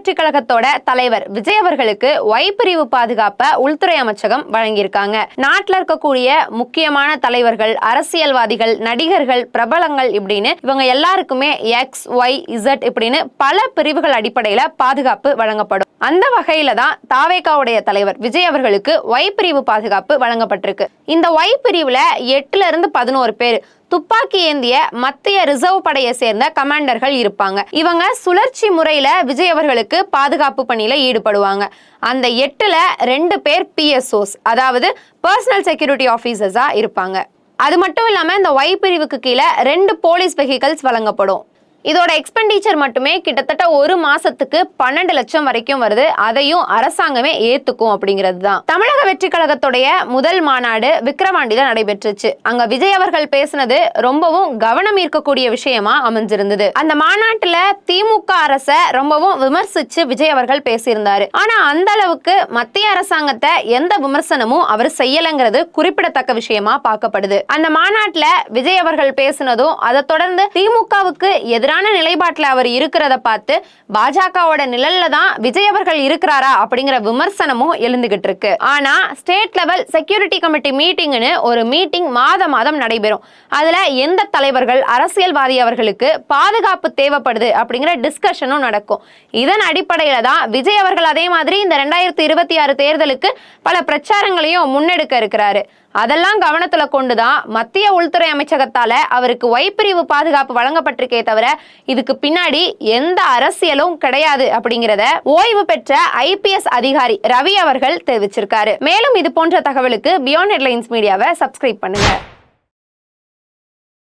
வெற்றி கழகத்தோட தலைவர் விஜய் அவர்களுக்கு ஒய் பிரிவு பாதுகாப்பை உள்துறை அமைச்சகம் வழங்கியிருக்காங்க. நாட்டில் இருக்கக்கூடிய முக்கியமான தலைவர்கள் அரசியல்வாதிகள் நடிகர்கள் பிரபலங்கள் இப்படின்னு இவங்க எல்லாருக்குமே எக்ஸ் ஒய் இசட் இப்படின்னு பல பிரிவுகள் அடிப்படையில பாதுகாப்பு வழங்கப்படும். அந்த வகையில தான் தாவேகாவுடைய தலைவர் விஜய் அவர்களுக்கு ஒய் பிரிவு பாதுகாப்பு வழங்கப்பட்டிருக்கு. இந்த ஒய் பிரிவுல எட்டுல இருந்து பதினோரு பேர் துப்பாக்கி ஏந்திய மத்திய ரிசர்வ் படையை சேர்ந்த கமாண்டர்கள் இருப்பாங்க. இவங்க சுழற்சி முறையில விஜய் அவர்களுக்கு பாதுகாப்பு பணியில ஈடுபடுவாங்க. அந்த எட்டுல ரெண்டு பேர் பிஎஸ்ஓஸ் அதாவது பர்சனல் செக்யூரிட்டி ஆஃபீஸர்ஸா இருப்பாங்க. அது மட்டும் இல்லாமல் இந்த ஒய் பிரிவுக்கு கீழே ரெண்டு போலீஸ் வெஹிக்கல்ஸ் வழங்கப்படும். இதோட எக்ஸ்பெண்டிச்சர் மட்டுமே கிட்டத்தட்ட ஒரு மாசத்துக்கு பன்னெண்டு லட்சம் வரைக்கும் வருது. அதையும் அரசாங்கமே ஏத்துக்கும் அப்படிங்கிறது தான். தமிழக வெற்றி கழகத்துடைய முதல் மாநாடு விக்கிரவாண்டியில நடைபெற்றுச்சு. அங்க விஜய் அவர்கள் பேசினது ரொம்பவும் கவனம் ஈர்க்கக்கூடிய விஷயமா அமைஞ்சிருந்தது. அந்த மாநாட்டுல திமுக அரச ரொம்பவும் விமர்சிச்சு விஜய் அவர்கள் பேசியிருந்தாரு. ஆனா அந்த அளவுக்கு மத்திய அரசாங்கத்தை எந்த விமர்சனமும் அவர் செய்யலங்கிறது குறிப்பிடத்தக்க விஷயமா பார்க்கப்படுது. அந்த மாநாட்டுல விஜய் அவர்கள் பேசினதும் அதை தொடர்ந்து திமுகவுக்கு எதிரான நிலைப்பாட்டில் அவர் இருக்கிறத பார்த்து பாஜகவோட நிழல்ல தான் விஜய் அவர்கள் இருக்கிறாரா அப்படிங்கிற விமர்சனமும் எழுந்துகிட்டு இருக்கு. ஆனா ஸ்டேட் லெவல் செக்யூரிட்டி கமிட்டி மீட்டிங்னு ஒரு மீட்டிங் மாத மாதம் நடைபெறும். அதுல எந்த தலைவர்கள் அரசியல்வாதி அவர்களுக்கு பாதுகாப்பு தேவைப்படுது அப்படிங்கிற டிஸ்கஷனும் நடக்கும். இதன் அடிப்படையில தான் விஜய் அவர்கள் அதே மாதிரி இந்த ரெண்டாயிரத்தி இருபத்தி ஆறு தேர்தலுக்கு பல பிரச்சாரங்களையும் முன்னெடுக்க இருக்கிறாரு. அதெல்லாம் கவனத்துல கொண்டுதான் மத்திய உள்துறை அமைச்சகத்தால அவருக்கு ஒய்பிரிவு பாதுகாப்பு வழங்கப்பட்டிருக்கே தவிர இதுக்கு பின்னாடி எந்த அரசியலும் கிடையாது அப்படிங்கிறத ஓய்வு பெற்ற ஐபிஎஸ் அதிகாரி ரவி அவர்கள் தெரிவிச்சிருக்காரு. மேலும் இது போன்ற தகவலுக்கு பியாண்ட் ஹெட்லைன்ஸ் மீடியாவை சப்ஸ்கிரைப் பண்ணுங்க.